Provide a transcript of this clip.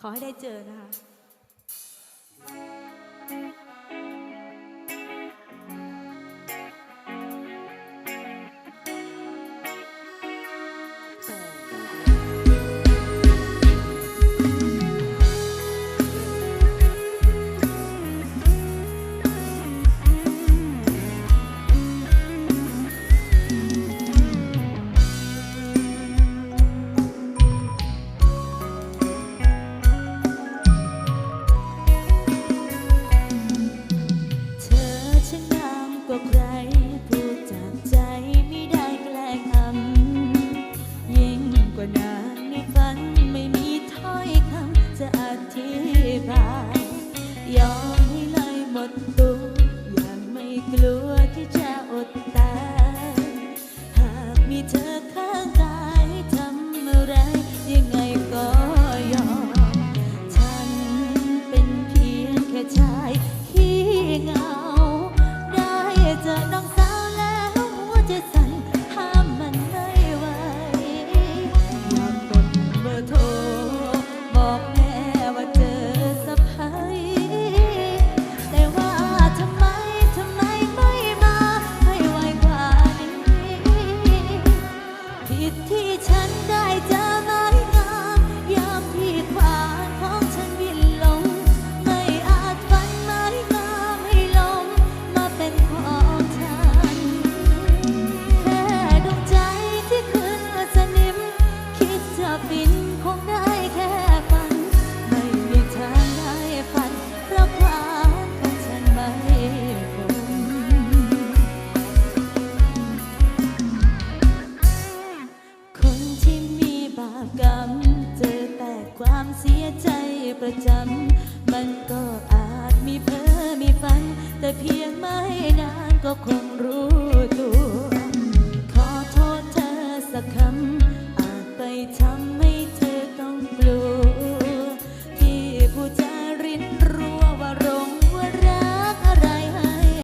ขอให้ได้เจอนะคะ ถ้ามันไม่ไหวกดเบอร์โทร บอกแม่ว่าเจอสะพ้ายแต่ว่าทำไมทำไมไม่มาให้ไวกว่านี้ผิดที่ฉันได้เจอมา ความเสียใจประจำ มันก็อาจมีเพ้อมีฝัน แต่เพียงไม่นานก็คงรู้